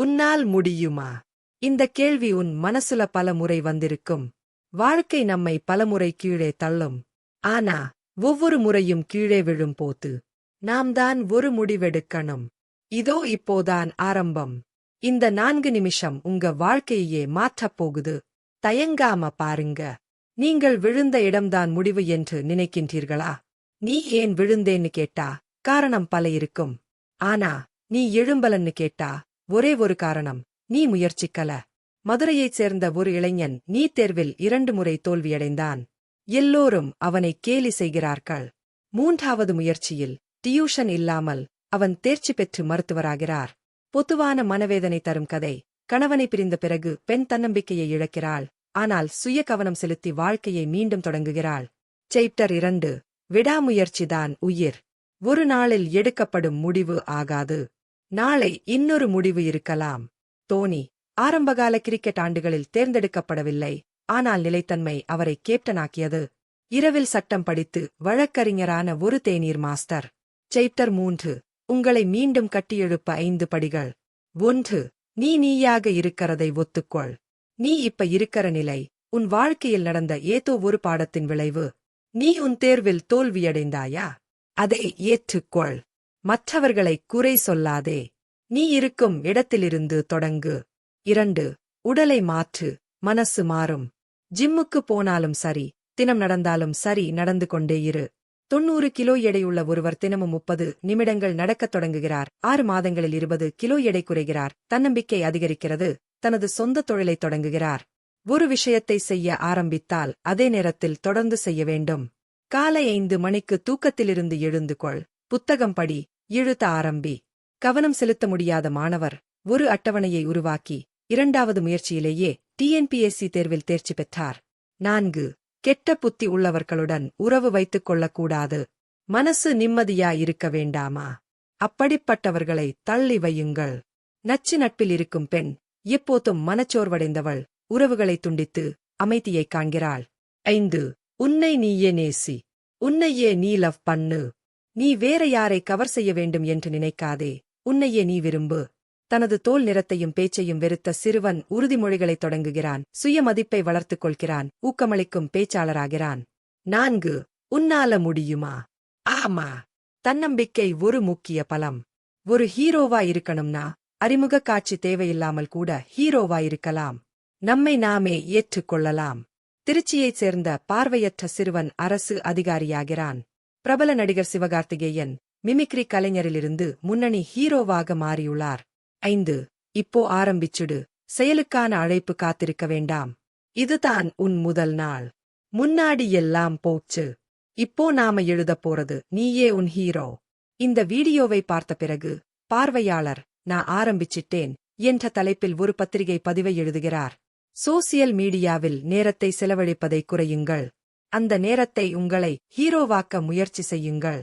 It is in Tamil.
உன்னால் முடியுமா? இந்த கேள்வி உன் மனசுல பல முறை வந்திருக்கும். வாழ்க்கை நம்மை பலமுறை கீழே தள்ளும். ஆனா ஒவ்வொரு முறையும் கீழே விழும் போது நாம் தான் ஒரு முடிவெடுக்கணும். இதோ இப்போதான் ஆரம்பம். இந்த நான்கு நிமிஷம் உங்க வாழ்க்கையே மாற்றப் போகுது. தயங்காம பாருங்க. நீங்கள் விழுந்த இடம்தான் முடிவு என்று நினைக்கின்றீர்களா? நீ ஏன் விழுந்தேன்னு கேட்டா காரணம் பல இருக்கும். ஆனா நீ எழும்பலன்னு கேட்டா ஒரே ஒரு காரணம். நீ முயற்சிக்கல. மதுரையைச் சேர்ந்த ஒரு இளைஞன் நீட் தேர்வில் இரண்டு முறை தோல்வியடைந்தான். எல்லோரும் அவனை கேலி செய்கிறார்கள். மூன்றாவது முயற்சியில் டியூஷன் இல்லாமல் அவன் தேர்ச்சி பெற்று மருத்துவராகிறார். பொதுவான மனவேதனை தரும் கதை. கணவனை பிரிந்த பிறகு பெண் தன்னம்பிக்கையை இழக்கிறாள். ஆனால் சுய கவனம் செலுத்தி வாழ்க்கையை மீண்டும் தொடங்குகிறாள். செப்டர் இரண்டு. விடாமுயற்சிதான் உயிர். ஒரு நாளில் எடுக்கப்படும் முடிவு ஆகாது. நாளை இன்னொரு முடிவு இருக்கலாம். தோனி ஆரம்பகால கிரிக்கெட் ஆண்டுகளில் தேர்ந்தெடுக்கப்படவில்லை. ஆனால் நிலைத்தன்மை அவரை கேப்டனாக்கியது. இரவில் சட்டம் படித்து வழக்கறிஞரான ஒரு தேநீர் மாஸ்டர். செப்டர் மூன்று உங்களை மீண்டும் கட்டியெழுப்ப ஐந்து படிகள். ஒன்று நீ நீயாக இருக்கிறதை ஒத்துக்கொள். நீ இப்ப இருக்கிற நிலை உன் வாழ்க்கையில் நடந்த ஏதோ ஒரு பாடத்தின் விளைவு. நீ உன் தேர்வில் தோல்வியடைந்தாயா? அதை ஏற்றுக்கொள். மற்றவர்களை குறை சொல்லாதே. நீ இருக்கும் இடத்திலிருந்து தொடங்கு. இரண்டு உடலை மாற்று. மனசு மாறும். ஜிம்முக்கு போனாலும் சரி தினம் நடந்தாலும் சரி நடந்து கொண்டே இரு. தொண்ணூறு கிலோ எடையுள்ள ஒருவர் தினமும் முப்பது நிமிடங்கள் நடக்கத் தொடங்குகிறார். ஆறு மாதங்களில் இருபது கிலோ எடை குறைகிறார். தன்னம்பிக்கை அதிகரிக்கிறது. தனது சொந்த தொழிலை தொடங்குகிறார். ஒரு விஷயத்தை செய்ய ஆரம்பித்தால் அதே நேரத்தில் தொடர்ந்து செய்ய வேண்டும். காலை ஐந்து மணிக்கு தூக்கத்திலிருந்து எழுந்து கொள். புத்தகம் படி இழுத்த ஆரம்பி. கவனம் செலுத்த முடியாத மாணவர் ஒரு அட்டவணையை உருவாக்கி இரண்டாவது முயற்சியிலேயே டிஎன்பிஎஸ்சி தேர்வில் தேர்ச்சி பெற்றார். நான்கு கெட்ட புத்தி உள்ளவர்களுடன் உறவு வைத்துக் கொள்ளக்கூடாது. மனசு நிம்மதியா இருக்க வேண்டாமா? அப்படிப்பட்டவர்களை தள்ளி வையுங்கள். நச்சு நட்பில் இருக்கும் பெண் எப்போதும் மனச்சோர்வடைந்தவள் உறவுகளை துண்டித்து அமைதியைக் காண்கிறாள். ஐந்து உன்னை நீயே நேசி. உன்னையே நீ லவ் பண்ணு. நீ வேற யாரை கவர் செய்ய வேண்டும் என்று நினைக்காதே. உன்னையே நீ விரும்பு. தனது தோல் நிறத்தையும் பேச்சையும் வெறுத்த சிறுவன் உறுதிமொழிகளைத் தொடங்குகிறான். சுயமதிப்பை வளர்த்துக் கொள்கிறான். ஊக்கமளிக்கும் பேச்சாளராகிறான். நான்கு. உன்னால முடியுமா? ஆமா. தன்னம்பிக்கை ஒரு முக்கிய பலம். ஒரு ஹீரோவா இருக்கணும்னா அறிமுக காட்சி தேவையில்லாமல் கூட ஹீரோவா இருக்கலாம். நம்மை நாமே ஏற்றுக்கொள்ளலாம் திருச்சியைச் சேர்ந்த பார்வையற்ற சிறுவன் அரசு அதிகாரியாகிறான். பிரபல நடிகர் சிவகார்த்திகேயன் மிமிக்ரி கலைஞரிலிருந்து முன்னணி ஹீரோவாக மாறியுள்ளார். ஐந்து இப்போ ஆரம்பிச்சுடு செயலுக்கான அழைப்பு காத்திருக்க வேண்டாம். இதுதான் உன் முதல் நாள். முன்னாடி எல்லாம் போச்சு. இப்போ நாம எழுதப் போறது நீயே உன் ஹீரோ. இந்த வீடியோவை பார்த்த பிறகு பார்வையாளர் நான் ஆரம்பிச்சிட்டேன் என்ற தலைப்பில் ஒரு பத்திரிகை பதிவை எழுதுகிறார். சோசியல் மீடியாவில் நேரத்தை செலவழிப்பதை குறையுங்கள். அந்த நேரத்தை உங்களை ஹீரோவாக்க முயற்சி செய்யுங்கள்.